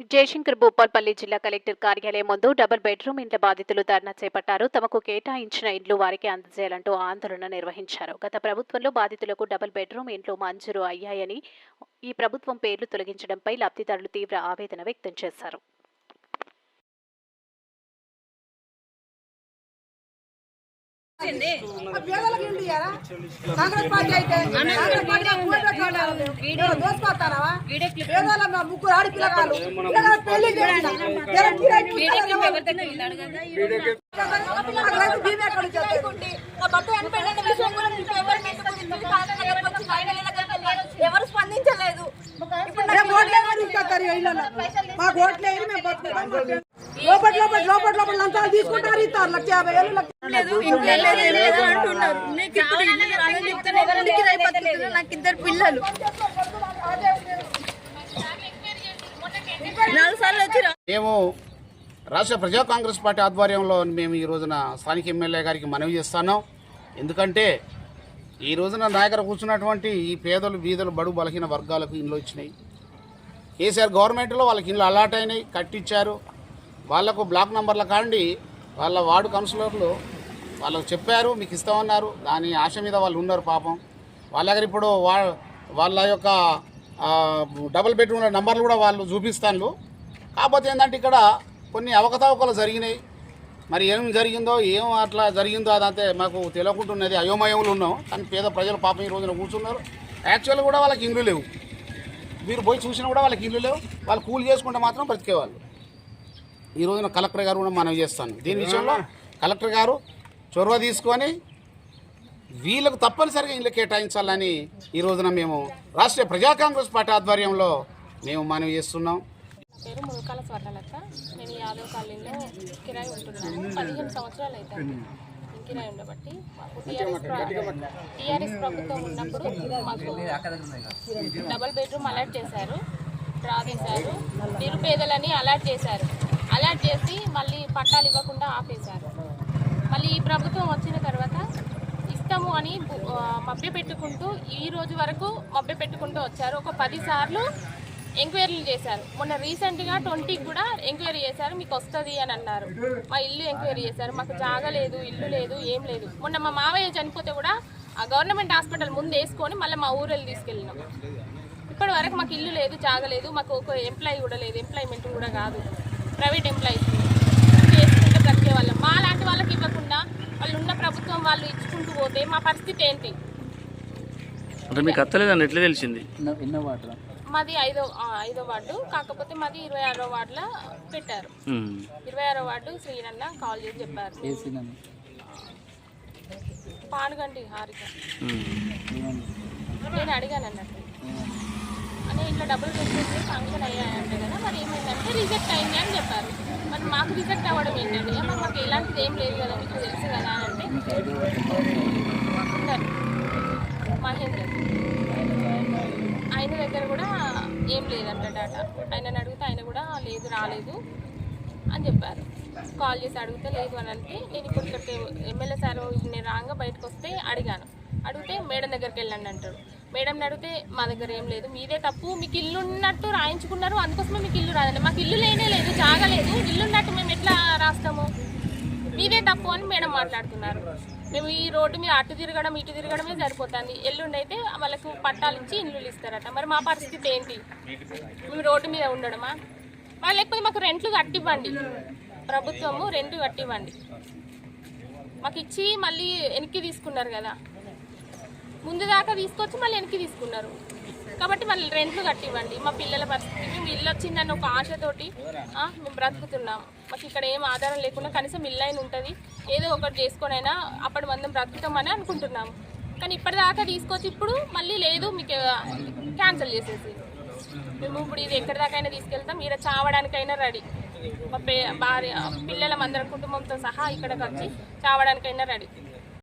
జయశంకర్ భూపాల్పల్లి జిల్లా కలెక్టర్ కార్యాలయం ముందు డబుల్ బెడ్రూమ్ ఇండ్ల బాధితులు ధర్నా చేపట్టారు. తమకు కేటాయించిన ఇండ్లు వారికి అందజేయాలంటూ ఆందోళన నిర్వహించారు. గత ప్రభుత్వంలో బాధితులకు డబుల్ బెడ్రూమ్ ఇండ్లు మంజూరు అయ్యాయని ఈ ప్రభుత్వం పేర్లు తొలగించడంపై లబ్ధిదారులు తీవ్ర ఆవేదన వ్యక్తం చేశారు. కాంగ్రెస్ పార్టీ అయితే. కాంగ్రెస్ పార్టీ ఎవరో? పేదోళ్ళ ముగ్గురు పెళ్ళి స్పందించలేదు. మాకు ఓట్లే వేయరు, మేము బతుకుతాం. లోపల లోపల లోపల లోపల లంచాలు తీసుకుంటారు ఇస్తారు. లక్ష యాభై వేలు లక్ష లేదు ఇంట్లో లేదు ఏం లేదు అని అంటున్నారు. నీకు ఇప్పుడు ఇల్లు రాదని చెప్తాను ఎవరికి కిరాయి బతుకుతున్నారు నాకు ఇద్దరు పిల్లలు. నాలుగు సార్లు వచ్చి రా- మేము రాష్ట్ర ప్రజా కాంగ్రెస్ పార్టీ ఆధ్వర్యంలో మేము ఈ రోజున స్థానిక ఎమ్మెల్యే గారికి మనవి చేస్తున్నాం. ఎందుకంటే ఈ రోజున నా దగ్గర కూర్చున్నటువంటి ఈ పేదలు బీదలు బడు బలహీన వర్గాలకు ఇండ్లు వచ్చినాయి. కేసీఆర్ గవర్నమెంట్లో వాళ్ళకి ఇండ్లు అలాట్ అయినాయి కట్టించారు వాళ్ళకు బ్లాక్ నంబర్ల కాండి వాళ్ళ వార్డు కౌన్సిలర్లు వాళ్ళకు చెప్పారు మీకు ఇస్తామన్నారు దాని ఆశ మీద వాళ్ళు ఉన్నారు పాపం. వాళ్ళ దగ్గర ఇప్పుడు వా వాళ్ళ యొక్క డబుల్ బెడ్రూమ్ల నంబర్లు కూడా వాళ్ళు చూపిస్తాను కాకపోతే ఏంటంటే ఇక్కడ కొన్ని అవకతవకలు జరిగినాయి. మరి ఏం జరిగిందో ఏం అట్లా జరిగిందో అదంతే మాకు తెలియకుంటున్నది అయోమయంలో ఉన్నాం. కానీ పేద ప్రజలు పాపం ఈ రోజున కూర్చున్నారు. యాక్చువల్గా కూడా వాళ్ళకి ఇండ్లు లేవు. మీరు పోయి చూసినా కూడా వాళ్ళకి ఇల్లు లేవు. వాళ్ళు కూలి చేసుకుంటే మాత్రం బ్రతికేవాళ్ళు ఈ రోజున కలెక్టర్ గారు కూడా మనం చేస్తాను. దీని విషయంలో కలెక్టర్ గారు చొరవ తీసుకొని వీళ్ళకు తప్పనిసరిగా ఇళ్ళు కేటాయించాలని ఈ రోజున మేము రాష్ట్రీయ ప్రజా కాంగ్రెస్ పార్టీ ఆధ్వర్యంలో మేము మనవి చేస్తున్నాం. పేరు ములకాల స్వర్ణలత. నేను యాదవ్ కాలనీలో కిరాయి ఉంటున్నాను. పదిహేను సంవత్సరాలు అవుతుంది కిరాయి ఉండబట్టి మాకు టీఆర్ఎస్ టీఆర్ఎస్ ప్రభుత్వం ఉన్నప్పుడు మాకు డబల్ బెడ్రూమ్ అలాట్ చేశారు. డ్రా చేశారు నిరుపేదలని అలాట్ చేశారు. అలాట్ చేసి మళ్ళీ పట్టాలు ఇవ్వకుండా ఆపేశారు. మళ్ళీ ఈ ప్రభుత్వం వచ్చిన తర్వాత ఇస్తాము అని మభ్య పెట్టుకుంటూ ఈ రోజు వరకు మభ్య పెట్టుకుంటూ వచ్చారు. ఒక పదిసార్లు ఎంక్వైరీలు చేశారు. మొన్న రీసెంట్గా ట్వంటీకి కూడా ఎంక్వైరీ చేశారు. మీకు వస్తుంది అని అన్నారు. మా ఇల్లు ఎంక్వైరీ చేశారు. మాకు జాగ లేదు ఇల్లు లేదు ఏం లేదు. మొన్న మా మావయ్య చనిపోతే కూడా ఆ గవర్నమెంట్ హాస్పిటల్ ముందు వేసుకొని మళ్ళీ మా ఊరెళ్ళి తీసుకెళ్ళినాం. ఇప్పటి వరకు మాకు ఇల్లు లేదు జాగలేదు మాకు ఒక ఎంప్లాయీ కూడా లేదు. ఎంప్లాయ్మెంట్ కూడా కాదు. ప్రైవేట్ ఎంప్లాయీస్ వాళ్ళం. మా లాంటి వాళ్ళకి ఇవ్వకుండా వాళ్ళు ఉన్న ప్రభుత్వం వాళ్ళు ఇచ్చుకుంటూ పోతే మా పరిస్థితి ఏంటి? అంటే మీకు అత్తలేదని ఎట్లా తెలిసింది? మాది ఐదో ఐదో వార్డు కాకపోతే మాది ఇరవై ఆరో వార్డులో పెట్టారు. ఇరవై ఆరో వార్డు శ్రీనన్న కాల్ చేసి చెప్పారు. పానుగండి హారిక. నేను అడిగాను అన్నట్టు. అని ఇట్లా డబ్బులు పెట్టేసి ఫంక్షన్ అయ్యాయంటే కదా మరి ఏమైందంటే రిజెక్ట్ అయింది అని చెప్పారు. మరి మాకు రిజెక్ట్ అవ్వడం ఏంటండి మరి మాకు ఎలాంటిది ఏం లేదు కదా మీకు తెలుసు కదా అని అంటే మహేంద్ర మహేందర్ ఆయన దగ్గర కూడా ఏం లేదంట డాటా ఆయనని అడిగితే ఆయన కూడా లేదు రాలేదు అని చెప్పారు. కాల్ చేసి అడిగితే లేదు అని అంటే నేను ఇప్పుడు ఇక్కడ ఎమ్మెల్యే సార్ నేను రాగా బయటకు వస్తే అడిగాను. అడిగితే మేడం దగ్గరికి వెళ్ళండి అంటాడు మేడంని అడిగితే మా దగ్గర ఏం లేదు మీదే తప్పు మీకు ఇల్లు ఉన్నట్టు రాయించుకున్నారు అందుకోసమే మీకు ఇల్లు రాదండి మాకు ఇల్లు లేనే జాగలేదు ఇల్లు ఉన్నట్టు మేము ఎట్లా రాస్తాము? మీదే తప్పు అని మేడం మాట్లాడుతున్నారు. మేము ఈ రోడ్డు మీద అటు తిరగడం ఇటు తిరగడమే సరిపోతుంది. ఎల్లుండి అయితే వాళ్ళకు పట్టాలు ఇచ్చి ఇల్లులు ఇస్తారట. మరి మా పరిస్థితి ఏంటి? మేము రోడ్డు మీద ఉండడమా? వాళ్ళు లేకపోతే మాకు రెంట్లు కట్టివ్వండి. ప్రభుత్వము రెంట్ కట్టివ్వండి. మాకు ఇచ్చి మళ్ళీ వెనక్కి తీసుకున్నారు కదా. ముందు దాకా తీసుకొచ్చి మళ్ళీ వెనక్కి తీసుకున్నారు. కాబట్టి మళ్ళీ రెంట్లు కట్టివ్వండి. మా పిల్లల పరిస్థితి. మేము ఇల్లు వచ్చిందని ఒక ఆశతోటి మేము బ్రతుకుతున్నాం. మాకు ఇక్కడ ఏం ఆధారం లేకుండా కనీసం ఇల్లు అయిన ఉంటుంది. ఏదో ఒకటి చేసుకొని అయినా అప్పటి మందం బ్రతుకుతామని అనుకుంటున్నాము. కానీ ఇప్పటిదాకా తీసుకొచ్చి ఇప్పుడు మళ్ళీ లేదు మీకు క్యాన్సిల్ చేసేసి. మేము ఇప్పుడు ఇది ఎక్కడి దాకైనా తీసుకెళ్తాం. మీరు చావడానికైనా రెడీ. మా పే భార్య పిల్లల అందరం కుటుంబంతో సహా ఇక్కడికి వచ్చి చావడానికైనా రెడీ.